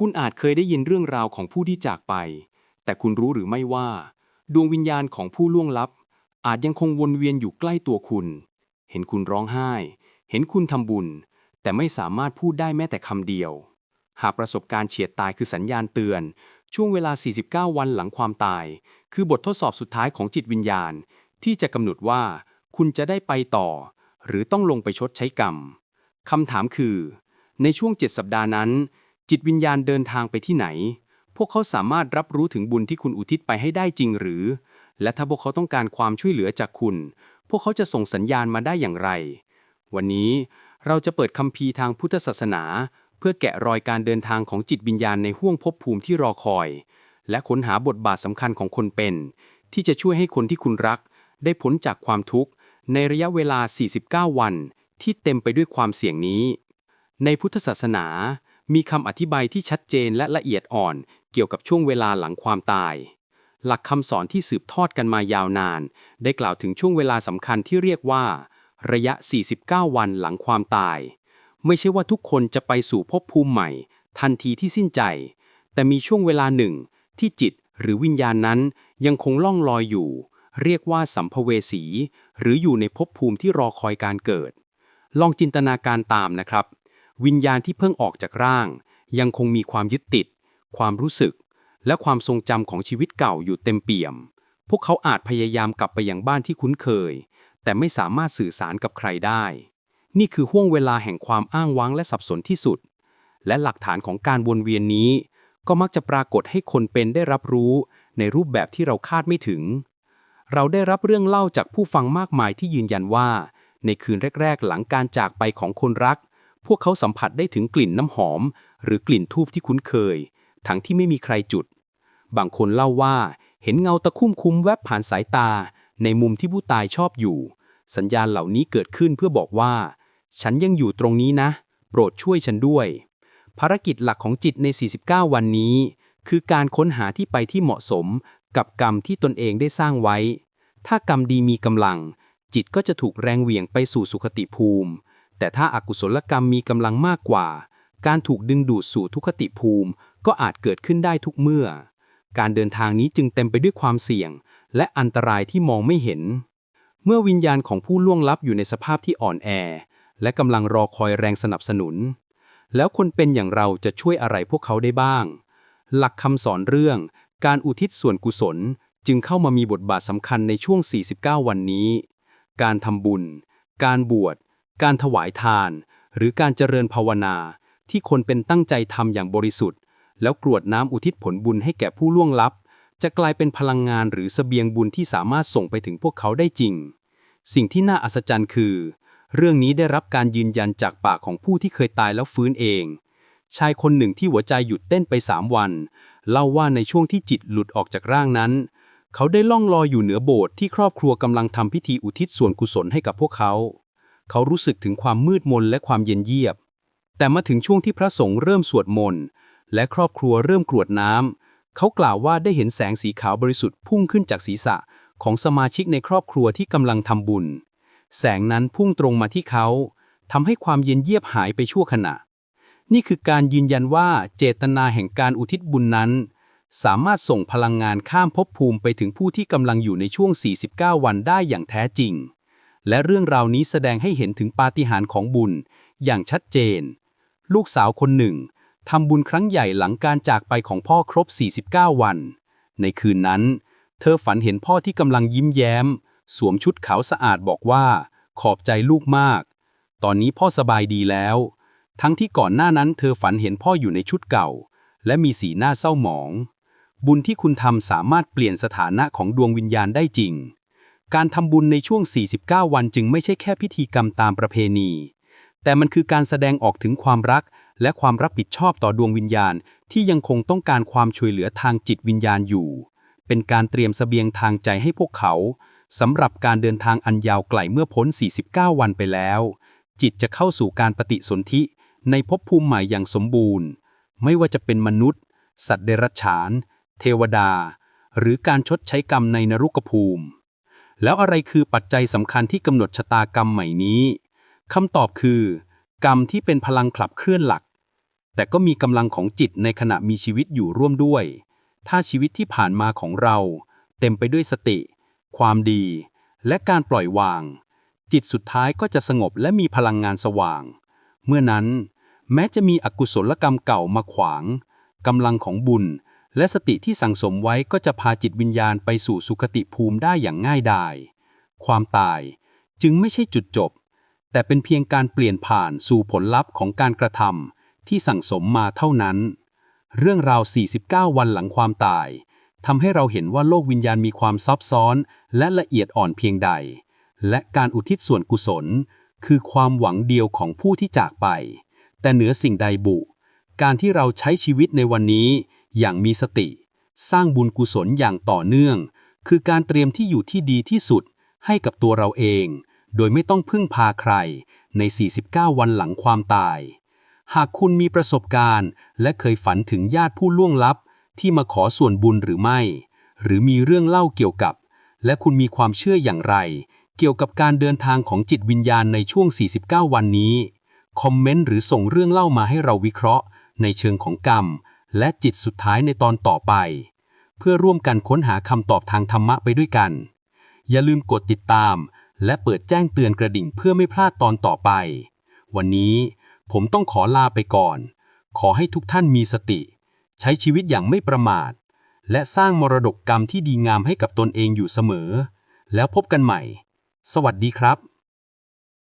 คุณอาจเคยได้ยินเรื่องราวของผู้ที่จากไป แต่คุณรู้หรือไม่ว่า ดวงวิญญาณของผู้ล่วงลับ อาจยังคงวนเวียนอยู่ใกล้ตัวคุณ เห็นคุณร้องไห้ เห็นคุณทำบุญ แต่ไม่สามารถพูดได้แม้แต่คำเดียว หากประสบการณ์เฉียดตายคือสัญญาณเตือน ช่วงเวลา 49 วันหลังความตาย คือบททดสอบสุดท้ายของจิตวิญญาณ ที่จะกำหนดว่า คุณจะได้ไปต่อ หรือต้องลงไปชดใช้กรรมคำถามคือ ในช่วง 7 สัปดาห์นั้น จิตวิญญาณเดินทางไปที่ไหน พวกเขาสามารถรับรู้ถึงบุญที่คุณอุทิศไปให้ได้จริงหรือ และถ้าพวกเขาต้องการความช่วยเหลือจากคุณ พวกเขาจะส่งสัญญาณมาได้อย่างไร วันนี้เราจะเปิดคัมภีร์ทางพุทธศาสนา เพื่อแกะรอยการเดินทางของจิตวิญญาณในห้วงภพภูมิที่รอคอย และค้นหาบทบาทสำคัญของคนเป็น ที่จะช่วยให้คนที่คุณรัก ได้พ้นจากความทุกข์ ในระยะเวลา 49 วัน ที่เต็มไปด้วยความเสี่ยงนี้ ในพุทธศาสนา มีคำอธิบายที่ชัดเจนและละเอียดอ่อน เกี่ยวกับช่วงเวลาหลังความตาย หลักคำสอนที่สืบทอดกันมายาวนาน ได้กล่าวถึงช่วงเวลาสำคัญที่เรียกว่า ระยะ 49 วันหลังความตาย ไม่ใช่ว่าทุกคนจะไปสู่ภพภูมิใหม่ ทันทีที่สิ้นใจ แต่มีช่วงเวลาหนึ่ง ที่จิตหรือวิญญาณนั้นยังคงล่องลอยอยู่ เรียกว่าสัมภเวสี หรืออยู่ในภพภูมิที่รอคอยการเกิด ลองจินตนาการตามนะครับ วิญญาณที่เพิ่งออกจากร่าง ยังคงมีความยึดติด ความรู้สึก และความทรงจำของชีวิตเก่าอยู่เต็มเปี่ยม พวกเขาอาจพยายามกลับไปยังบ้านที่คุ้นเคย แต่ไม่สามารถสื่อสารกับใครได้ นี่คือห่วงเวลาแห่งความอ้างว้างและสับสนที่สุด และหลักฐานของการวนเวียนนี้ ก็มักจะปรากฏให้คนเป็นได้รับรู้ ในรูปแบบที่เราคาดไม่ถึง เราได้รับเรื่องเล่าจากผู้ฟังมากมายที่ยืนยันว่า ในคืนแรก ๆ หลังการจากไปของคนรัก พวกเขาสัมผัสได้ถึงกลิ่นน้ำหอม หรือกลิ่นทูบที่คุ้นเคย ทั้งที่ไม่มีใครจุด บางคนเล่าว่าเห็นเงาตะคุ่มคุ้มแวบผ่านสายตา ในมุมที่ผู้ตายชอบอยู่ สัญญาณเหล่านี้เกิดขึ้นเพื่อบอกว่า ฉันยังอยู่ตรงนี้นะ โปรดช่วยฉันด้วย ภารกิจหลักของจิตใน 49 วันนี้ คือการค้นหาที่ไปที่เหมาะสม กับกรรมที่ตนเองได้สร้างไว้ ถ้ากรรมดีมีกำลัง จิตก็จะถูกแรงเหวี่ยงไปสู่สุขติภูมิ แต่ถ้าอากุศลกรรมมีกำลังมากกว่า การถูกดึงดูดสู่ทุกขติภูมิ ก็อาจเกิดขึ้นได้ทุกเมื่อ การเดินทางนี้จึงเต็มไปด้วยความเสี่ยง และอันตรายที่มองไม่เห็น เมื่อวิญญาณของผู้ล่วงลับอยู่ในสภาพที่อ่อนแอ และกำลังรอคอยแรงสนับสนุน แล้วคนเป็นอย่างเราจะช่วยอะไรพวกเขาได้บ้าง หลักคำสอนเรื่อง การอุทิศส่วนกุศลจึงเข้ามามีบทบาทสำคัญในช่วง 49 วันนี้ การทำบุญ การบวช การถวายทาน หรือการเจริญภาวนา ที่คนเป็นตั้งใจทำอย่างบริสุทธิ์ แล้วกรวดน้ำอุทิศผลบุญให้แก่ผู้ล่วงลับ จะกลายเป็นพลังงานหรือเสบียงบุญที่สามารถส่งไปถึงพวกเขาได้จริง สิ่งที่น่าอัศจรรย์คือ เรื่องนี้ได้รับการยืนยันจากปากของผู้ที่เคยตายแล้วฟื้นเอง ชายคนหนึ่งที่หัวใจหยุดเต้นไปสามวัน เล่าว่าในช่วงที่จิตหลุดออกจากร่างนั้นเขาได้ล่องลอยอยู่เหนือโบสถ์ที่ครอบครัวกำลังทำพิธีอุทิศส่วนกุศลให้กับพวกเขา เขารู้สึกถึงความมืดมนและความเย็นเยียบ แต่มาถึงช่วงที่พระสงฆ์เริ่มสวดมนต์และครอบครัวเริ่มกรวดน้ำ เขากล่าวว่าได้เห็นแสงสีขาวบริสุทธิ์พุ่งขึ้นจากศีรษะของสมาชิกในครอบครัวที่กำลังทำบุญ แสงนั้นพุ่งตรงมาที่เขาทำให้ความเย็นเยียบหายไปชั่วขณะ นี่คือการยืนยันว่าเจตนาแห่งการอุทิศบุญนั้น สามารถส่งพลังงานข้ามภพภูมิไปถึงผู้ที่กำลังอยู่ในช่วง 49 วันได้อย่างแท้จริง และเรื่องราวนี้แสดงให้เห็นถึงปาฏิหาริย์ของบุญ อย่างชัดเจน ลูกสาวคนหนึ่งทำบุญครั้งใหญ่หลังการจากไปของพ่อครบ 49 วัน ในคืนนั้น เธอฝันเห็นพ่อที่กำลังยิ้มแย้ม สวมชุดขาวสะอาดบอกว่า ขอบใจลูกมาก ตอนนี้พ่อสบายดีแล้ว ทั้งที่ก่อนหน้านั้นเธอฝันเห็นพ่ออยู่ในชุดเก่า และมีสีหน้าเศร้าหมอง บุญที่คุณทำสามารถเปลี่ยนสถานะของดวงวิญญาณได้จริง การทำบุญในช่วง 49 วันจึงไม่ใช่แค่พิธีกรรมตามประเพณี แต่มันคือการแสดงออกถึงความรัก และความรับผิดชอบต่อดวงวิญญาณ ที่ยังคงต้องการความช่วยเหลือทางจิตวิญญาณอยู่ เป็นการเตรียมเสบียงทางใจให้พวกเขาสำหรับการเดินทางอันยาวไกลเมื่อพ้น 49 วันไปแล้ว จิตจะเข้าสู่การปฏิสนธิในภพภูมิใหม่อย่างสมบูรณ์ ไม่ว่าจะเป็นมนุษย์ สัตว์เดรัจฉาน เทวดา หรือการชดใช้กรรมในนรุกภูมิ แล้วอะไรคือปัจจัยสำคัญที่กำหนดชะตากรรมใหม่นี้คำตอบคือ กรรมที่เป็นพลังขับเคลื่อนหลัก แต่ก็มีกำลังของจิตในขณะมีชีวิตอยู่ร่วมด้วย ถ้าชีวิตที่ผ่านมาของเรา เต็มไปด้วยสติ ความดี และการปล่อยวาง จิตสุดท้ายก็จะสงบและมีพลังงานสว่าง เมื่อนั้น แม้จะมีอกุศลกรรมเก่ามาขวางกำลังของบุญ และสติที่สั่งสมไว้ก็จะพาจิตวิญญาณไปสู่สุคติภูมิได้อย่างง่ายดาย ความตายจึงไม่ใช่จุดจบ แต่เป็นเพียงการเปลี่ยนผ่านสู่ผลลัพธ์ของการกระทำที่สั่งสมมาเท่านั้น เรื่องราว 49 วันหลังความตายทำให้เราเห็นว่าโลกวิญญาณมีความซับซ้อน และละเอียดอ่อนเพียงใด และการอุทิศส่วนกุศล คือความหวังเดียวของผู้ที่จากไป แต่เหนือสิ่งใดบุ การที่เราใช้ชีวิตในวันนี้ อย่างมีสติ สร้างบุญกุศลอย่างต่อเนื่อง คือการเตรียมที่อยู่ที่ดีที่สุดให้กับตัวเราเอง โดยไม่ต้องพึ่งพาใครใน 49 วันหลังความตาย หากคุณมีประสบการณ์ และเคยฝันถึงญาติผู้ล่วงลับ ที่มาขอส่วนบุญหรือไม่ หรือมีเรื่องเล่าเกี่ยวกับ และคุณมีความเชื่ออย่างไร เกี่ยวกับการเดินทางของจิตวิญญาณในช่วง 49 วันนี้ คอมเมนต์หรือส่งเรื่องเล่ามาให้เราวิเคราะห์ ในเชิงของกรรม และจิตสุดท้ายในตอนต่อไป เพื่อร่วมกันค้นหาคำตอบทางธรรมะไปด้วยกัน อย่าลืมกดติดตาม และเปิดแจ้งเตือนกระดิ่งเพื่อไม่พลาดตอนต่อไป วันนี้ผมต้องขอลาไปก่อน ขอให้ทุกท่านมีสติ ใช้ชีวิตอย่างไม่ประมาท และสร้างมรดกกรรมที่ดีงามให้กับตนเองอยู่เสมอ แล้วพบกันใหม่ สวัสดีครับ